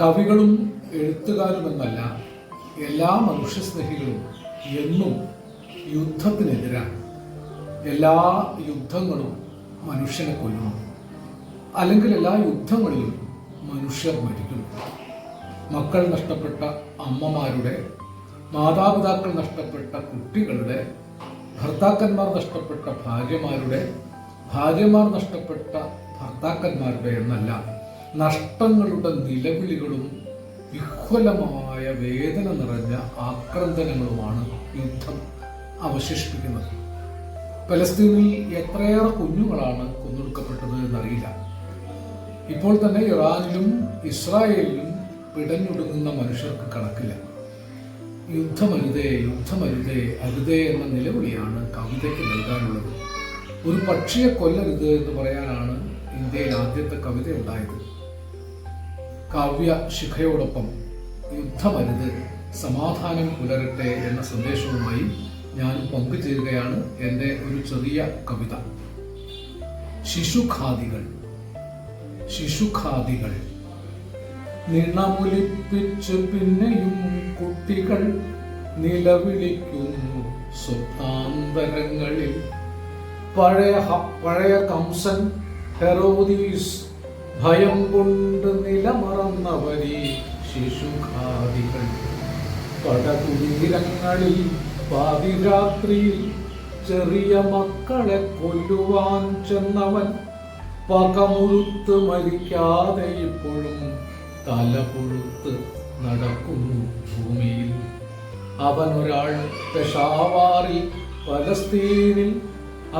കവികളും എഴുത്തുകാരുമെന്നല്ല എല്ലാ മനുഷ്യസ്നേഹികളും എന്നും യുദ്ധത്തിനെതിരാണ്. എല്ലാ യുദ്ധങ്ങളും മനുഷ്യനെ കൊല്ലുന്നു. അല്ലെങ്കിൽ എല്ലാ യുദ്ധങ്ങളിലും മനുഷ്യർ മരിക്കുന്നു. മക്കൾ നഷ്ടപ്പെട്ട അമ്മമാരുടെ മാതാപിതാക്കൾ നഷ്ടപ്പെട്ട കുട്ടികളുടെ ഭർത്താക്കന്മാർ നഷ്ടപ്പെട്ട ഭാര്യമാരുടെ ഭാര്യമാർ നഷ്ടപ്പെട്ട ഭർത്താക്കന്മാരുടെ എന്നല്ല നഷ്ടങ്ങളുടെ നിലവിളികളും വിഹ്വലമായ വേദന നിറഞ്ഞ ആക്രന്ദനങ്ങളുമാണ് യുദ്ധം അവശേഷിപ്പിക്കുന്നത്. പലസ്തീനിൽ എത്രയേറെ കുഞ്ഞുങ്ങളാണ് കൊന്നൊടുക്കപ്പെട്ടത് എന്നറിയില്ല. ഇപ്പോൾ തന്നെ ഇറാനിലും ഇസ്രായേലിലും പിടഞ്ഞൊടുങ്ങുന്ന മനുഷ്യർക്ക് കണക്കില്ല. യുദ്ധമരുതേ യുദ്ധമരുതേ അരുതേ എന്ന നിലവിളിയാണ് കവിതയ്ക്ക് നൽകാനുള്ളത്. ഒരു പക്ഷിയെ കൊല്ലരുത് എന്ന് പറയാനാണ് ഇന്ത്യയിൽ ആദ്യത്തെ കവിത ഉണ്ടായത്. കാവ്യ ശിഖയോടൊപ്പം യുദ്ധമരുത് സമാധാനം പുലരട്ടെ എന്ന സന്ദേശവുമായി ഞാൻ പങ്കുചേരുകയാണ് എന്റെ ഒരു ചെറിയ കവിത. ശിശുഖാദികൾ ശിശുഖാദികൾ നിണമൊലിപ്പിച്ച് പിന്നെയും കുട്ടികൾ നിലവിളിക്കുന്നു സ്വപ്നാന്തരങ്ങളിൽ. പഴയ പഴയ കംസൻ ഹെറോദീസ് ഭയം കൊണ്ട് നിലമറന്നവരീ ശിശുഖാദികൾ. പടകുടീരങ്ങളിൽ പാതിരാത്രിയിൽ ചെറിയ മക്കളെ കൊല്ലുവാൻ ചെന്നവൻ പകമുഴുത്ത് മരിക്കാതെ ഇപ്പോഴും തല കൊഴുത്ത് നടക്കുന്നു ഭൂമിയിൽ. അവൻ ഒരാൾ പെഷാവാറിൽ പലസ്തീനിൽ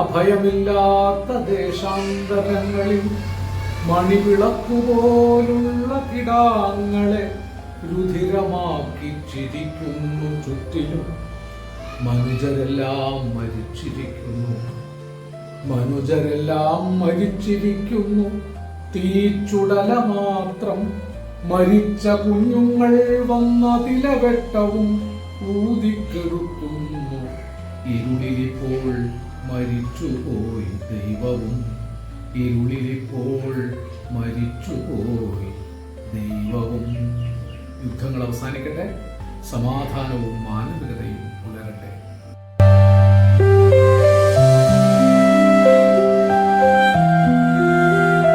അഭയമില്ലാത്ത ദേശാന്തരങ്ങളിൽ മണിവിളക്കുപോലുള്ള കിടാങ്ങളെ രുധിരമാക്കി ചിരിക്കുന്നു ചുറ്റിലും മനുജരെല്ലാം മരിച്ചിരിക്കുന്നു. മനുജരെല്ലാം മരിച്ചിരിക്കുന്നു. തീച്ചുടല മാത്രം മരിച്ച കുഞ്ഞുങ്ങൾ വന്നതിലവെട്ടവും ഊതിക്കെടുത്തുന്നു ഇരുളിലിപ്പോൾ മരിച്ചുപോയി ദൈവവും. ഇരുളിലിപ്പോൾ മരിച്ചുപോയി. ദൈവവും യുദ്ധങ്ങൾ അവസാനിക്കട്ടെ. സമാധാനവും മാനവികതയും